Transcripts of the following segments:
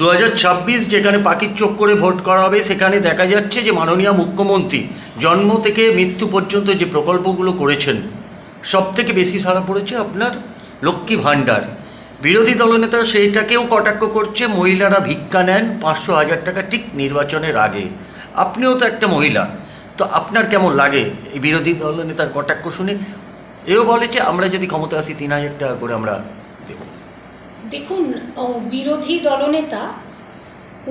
দু ছাব্বিশ যেখানে পাখির চোখ করে ভোট করা হবে, সেখানে দেখা যাচ্ছে যে মাননীয় মুখ্যমন্ত্রী জন্ম থেকে মৃত্যু পর্যন্ত যে প্রকল্পগুলো করেছেন সব থেকে বেশি সারা পড়েছে আপনার লক্ষ্মী ভাণ্ডার। বিরোধী দলনেতা সেইটাকেও কটাক্ষ করছে, মহিলারা ভিক্ষা নেন পাঁচশো হাজার টাকা ঠিক নির্বাচনের আগে। আপনিও তো একটা মহিলা, তো আপনার কেমন লাগে? এই বিরোধী দলনেতার কটাক্ষ শুনে এও বলে যে, আমরা যদি ক্ষমতা আসি, তিন হাজার টাকা করে আমরা দেবো। দেখুন বিরোধী দলনেতা,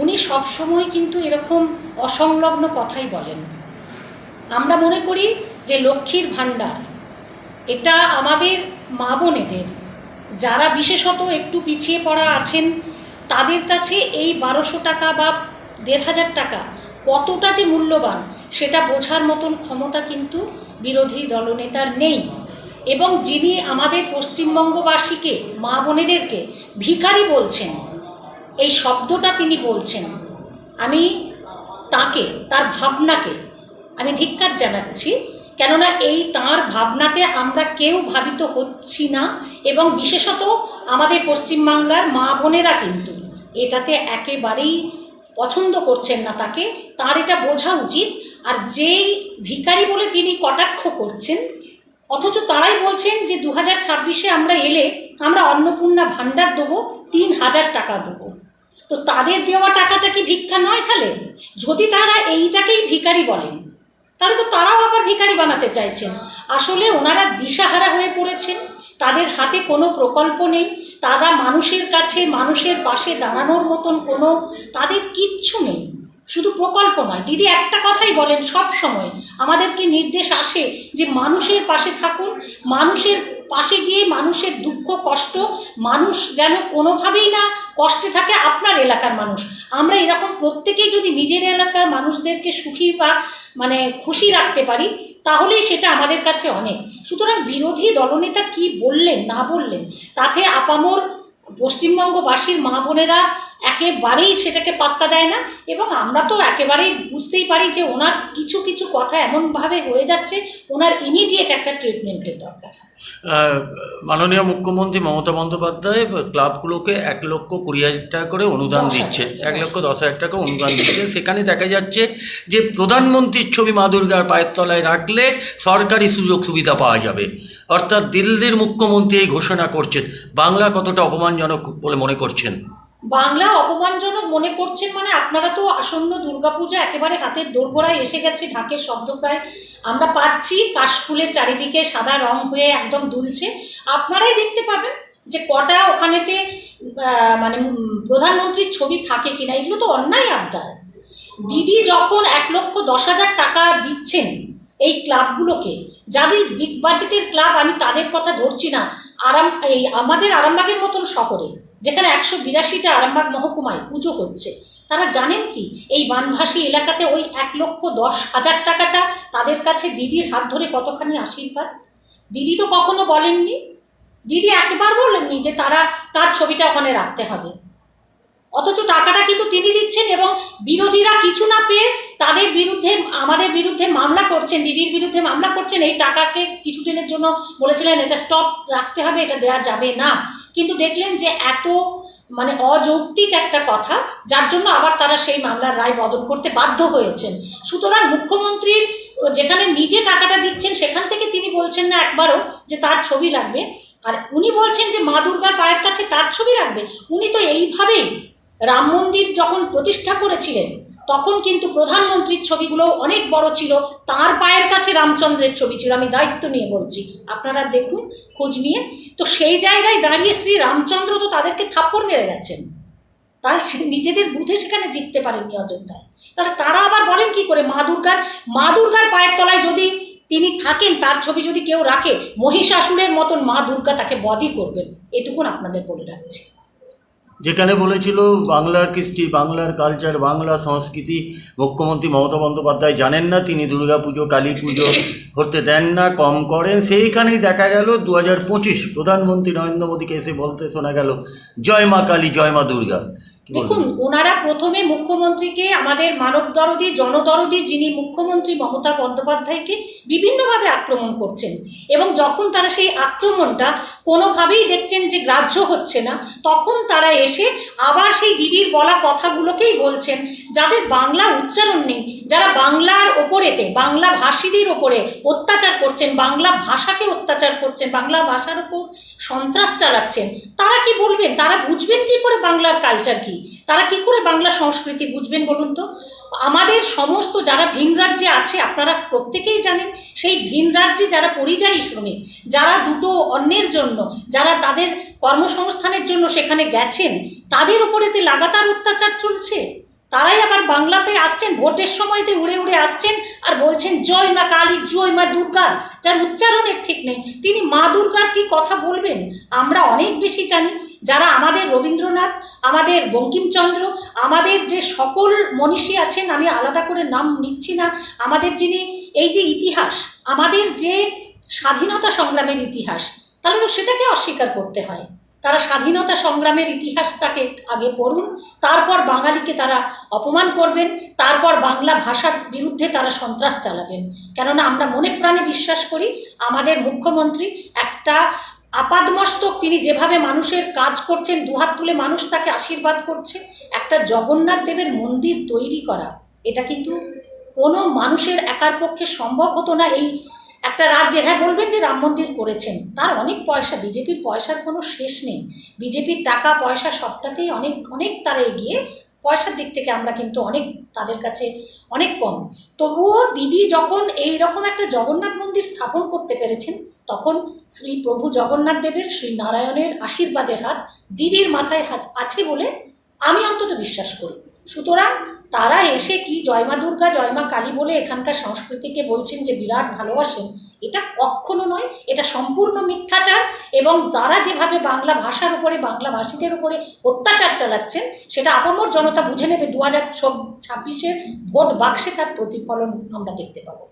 উনি সবসময় কিন্তু এরকম অসংলগ্ন কথাই বলেন। আমরা মনে করি যে লক্ষ্মীর ভাণ্ডার, এটা আমাদের মা বোনেদের, যারা বিশেষত একটু পিছিয়ে পড়া আছেন, তাদের কাছে এই বারোশো টাকা বা দেড় হাজার টাকা কতটা যে মূল্যবান, সেটা বোঝার মতন ক্ষমতা কিন্তু বিরোধী দলনেতার নেই। এবং যিনি আমাদের পশ্চিমবঙ্গবাসীকে, মা বোনেদেরকে ভিখারি বলছেন। এই শব্দটা তিনি বলছেন। আমি তাকে, তার ভাবনাকে, আমি ধিক্কার জানাচ্ছি, কেননা এই তার ভাবনাতে আমরা কেউ ভাবিত হচ্ছি না এবং বিশেষত আমাদের পশ্চিমবাংলার মা বোনেরা কিন্তু এটাতে একেবারেই পছন্দ করছেন না তাকে। তার এটা বোঝা উচিত। আর যেই ভিখারি বলে তিনি কটাক্ষ করছেন অথচ তারাই বলছেন যে দু হাজার ছাব্বিশে আমরা এলে আমরা অন্নপূর্ণা ভাণ্ডার দেবো তিন হাজার টাকা দেবো। তো তাদের দেওয়া টাকাটা কি ভিক্ষা নয় তাহলে? যদি তারা এইটাকেই ভিখারি বলেন, তাহলে তো তারাও আবার ভিখারি বানাতে চাইছেন। আসলে ওনারা দিশাহারা হয়ে পড়েছেন, তাদের হাতে কোনো প্রকল্প নেই, তারা মানুষের কাছে, মানুষের পাশে দাঁড়ানোর মতন কোনো, তাদের কিচ্ছু নেই। শুধু প্রকল্প নয়, দিদি একটা কথাই বলেন সব সময় আমাদেরকে নির্দেশ আসে যে মানুষের পাশে থাকুন, মানুষের পাশে গিয়ে মানুষের দুঃখ, কষ্ট, মানুষ যেন কোনোভাবেই না কষ্টে থাকে আপনার এলাকার মানুষ। আমরা এরকম প্রত্যেকেই যদি নিজের এলাকার মানুষদেরকে সুখী বা মানে খুশি রাখতে পারি, তাহলেই সেটা আমাদের কাছে অনেক। সুতরাং বিরোধী দলনেতা কি বললেন, না বললেন, তাতে আপামর পশ্চিমবঙ্গবাসীর মা বোনেরা একেবারেই সেটাকে পাত্তা দেয় না এবং আমরা তো একেবারেই বুঝতেই পারি যে ওনার কিছু কিছু কথা এমনভাবে হয়ে যাচ্ছে ওনার ইমিডিয়েট একটা ট্রিটমেন্টের দরকার। মাননীয় মুখ্যমন্ত্রী মমতা বন্দ্যোপাধ্যায় ক্লাবগুলোকে এক লক্ষ কুড়ি হাজার টাকা করে অনুদান দিচ্ছে। এক লক্ষ দশ হাজার টাকা অনুদান দিচ্ছে। সেখানে দেখা যাচ্ছে যে প্রধানমন্ত্রীর ছবি মা দুর্গার পায়ের তলায় রাখলে সরকারি সুযোগ সুবিধা পাওয়া যাবে। অর্থাৎ দিল্লির মুখ্যমন্ত্রী এই ঘোষণা করছেন। বাংলা কতটা অপমানজনক বলে মনে করছেন? বাংলা অপমানজনক মনে করছেন মানে আপনারা তো আসন্ন দুর্গাপূজা একেবারে হাতের দোরগোড়ায় এসে গেছে, ঢাকের শব্দ প্রায় আমরা পাচ্ছি, কাশফুলের চারিদিকে সাদা রং হয়ে একদম দুলছে। আপনারাই দেখতে পাবেন যে কটা ওখানেতে মানে প্রধানমন্ত্রীর ছবি থাকে কিনা, এগুলো তো অন্যায় আবদার। দিদি যখন এক লক্ষ দশ হাজার টাকা দিচ্ছেন এই ক্লাবগুলোকে, যাদের বিগ বাজেটের ক্লাব, আমি তাদের কথা ধরছি না আরাম, এই আমাদের আরামবাগের মতন শহরে, যেখানে একশো বিরাশিটা আরামবাগ মহকুমায় পুজো হচ্ছে, তারা জানেন কি? এই বানভাসী এলাকাতে ওই এক লক্ষ দশ হাজার টাকাটা তাদের কাছে দিদির হাত ধরে কতখানি আশীর্বাদ? দিদি তো কখনো বলেননি। দিদি একবার বলেননি যে তারা, তার ছবিটা ওখানে রাখতে হবে। অথচ টাকাটা কিন্তু তিনি দিচ্ছেন এবং বিরোধীরা কিছু না পেয়ে তাদের বিরুদ্ধে, আমাদের বিরুদ্ধে মামলা করছেন, দিদির বিরুদ্ধে মামলা করছেন। এই টাকাকে কিছুদিনের জন্য বলেছিলেন, এটা স্টপ রাখতে হবে, এটা দেওয়া যাবে না। কিন্তু দেখলেন যে এত মানে অযৌক্তিক একটা কথা, যার জন্য আবার তারা সেই মামলার রায় বদল করতে বাধ্য হয়েছেন। সুতরাং মুখ্যমন্ত্রীর যেখানে নিজে টাকাটা দিচ্ছেন, সেখান থেকে তিনি বলছেন না একবারও যে তার ছবি লাগবে। আর উনি বলছেন যে মা দুর্গার পায়ের কাছে তার ছবি রাখবে উনি তো এইভাবেই রাম মন্দির যখন প্রতিষ্ঠা করেছিলেন, তখন কিন্তু প্রধানমন্ত্রীর ছবিগুলো অনেক বড় ছিল। তার পায়ের কাছে রামচন্দ্রের ছবি ছিল, আমি দায়িত্ব নিয়ে বলছি। আপনারা দেখুন, খোঁজ নিয়ে। তো সেই জায়গায় দাঁড়িয়ে শ্রী রামচন্দ্র তো তাদেরকে থাপ্পড় মেরে গেছেন। তারা নিজেদের বুথে সেখানে জিততে পারেননি অযোধ্যায়। তাহলে তারা আবার বলেন কি করে? মা দুর্গার মা দুর্গার পায়ের তলায় যদি তিনি থাকেন, তার ছবি যদি কেউ রাখে, মহিষাসুরের মতন মা দুর্গা তাকে বধই করবেন। এটুকুন আপনাদের বলে রাখছি। যেখানে বলেছিল বাংলার কৃষ্টি, বাংলার কালচার বাংলা সংস্কৃতি, মুখ্যমন্ত্রী মমতা বন্দ্যোপাধ্যায় জানেন না, তিনি দুর্গা পুজো কালী পুজো করতে দেন না, কম করেন। সেইখানেই দেখা গেল দু হাজার পঁচিশ প্রধানমন্ত্রী নরেন্দ্র মোদীকে এসে বলতে শোনা গেল, জয় মা কালী, জয় মা দুর্গা। দেখুন ওনারা প্রথমে মুখ্যমন্ত্রীকে আমাদের মানব দরদি জনদরদি যিনি মুখ্যমন্ত্রী মমতা বন্দ্যোপাধ্যায়কে বিভিন্নভাবে আক্রমণ করছেন এবং যখন তারা সেই আক্রমণটা কোনোভাবেই দেখছেন যে গ্রাহ্য হচ্ছে না তখন তারা এসে আবার সেই দিদির বলা কথাগুলোকেই বলছেন যাদের বাংলা উচ্চারণ নেই যারা বাংলার ওপরেতে বাংলা ভাষীদের ওপরে অত্যাচার করছেন বাংলা ভাষাকে অত্যাচার করছেন বাংলা ভাষার ওপর সন্ত্রাস চালাচ্ছেন তারা কি বলবেন? তারা বুঝবেন কি করে বাংলার কালচার কি? তারা কি করে বাংলা সংস্কৃতি বুঝবেন বলুন তো? আমাদের সমস্ত যারা ভিন রাজ্যে আছে, আপনারা প্রত্যেকেই জানেন, সেই ভিন রাজ্যে যারা পরিযায়ী শ্রমিক, যারা দুটো অন্যের জন্য, যারা তাদের কর্মসংস্থানের জন্য সেখানে গেছেন, তাদের উপরেতে লাগাতার অত্যাচার চলছে, তারাই আবার বাংলাতে আসছেন, ভোটের সময়তে উড়ে উড়ে আসছেন আর বলছেন, জয় মা কালী, জয় মা দুর্গা যার উচ্চারণের ঠিক নেই। তিনি মা দুর্গার কি কথা বলবেন? আমরা অনেক বেশি জানি। যারা আমাদের রবীন্দ্রনাথ, আমাদের বঙ্কিমচন্দ্র, আমাদের যে সকল মনীষী আছেন, আমি আলাদা করে নাম নিচ্ছি না, আমাদের যিনি এই যে ইতিহাস, আমাদের যে স্বাধীনতা সংগ্রামের ইতিহাস, তাহলে তো সেটাকে অস্বীকার করতে হয়। তারা স্বাধীনতা সংগ্রামের ইতিহাসটাকে আগে পড়ুন, তারপর বাঙালিকে তারা অপমান করবেন, তারপর বাংলা ভাষার বিরুদ্ধে তারা সন্ত্রাস চালাবেন। কেননা আমরা মনে প্রাণে বিশ্বাস করি, আমাদের মুখ্যমন্ত্রী একটা আপাদমস্তক, তিনি যেভাবে মানুষের কাজ করছেন, দুহাত তুলে মানুষ তাকে আশীর্বাদ করছে, একটা জগন্নাথ দেবের মন্দির তৈরি করা, এটা কিন্তু কোনো মানুষের একার পক্ষে সম্ভব হতো না এই একটা রাজ্যে। হ্যাঁ বলবেন যে রাম মন্দির করেছেন, তার অনেক পয়সা, বিজেপির পয়সার কোনো শেষ নেই। বিজেপির টাকা, পয়সা সবটাতেই অনেক অনেক তারা এগিয়ে, পয়সার দিক থেকে আমরা কিন্তু অনেক তাদের কাছে অনেক কম। তবুও দিদি যখন এই রকম একটা জগন্নাথ মন্দির স্থাপন করতে পেরেছেন তখন শ্রী প্রভু জগন্নাথ দেবের শ্রী নারায়ণের আশীর্বাদের হাত দিদির মাথায় হাত- আছে বলে আমি অন্তত বিশ্বাস করি। সুতরাং তারা এসে কি জয়মা দুর্গা জয়মা কালী বলে এখানকার সংস্কৃতিকে বলছেন যে বিরাট ভালোবাসেন, এটা কখনো নয়, এটা সম্পূর্ণ মিথ্যাচার এবং তারা যেভাবে বাংলা ভাষার উপরে, বাংলা ভাষীদের উপরে অত্যাচার চালাচ্ছেন, সেটা আপামর জনতা বুঝে নেবে। দু হাজার ছাব্বিশের ভোট বাক্সে তার প্রতিফলন আমরা দেখতে পাবো।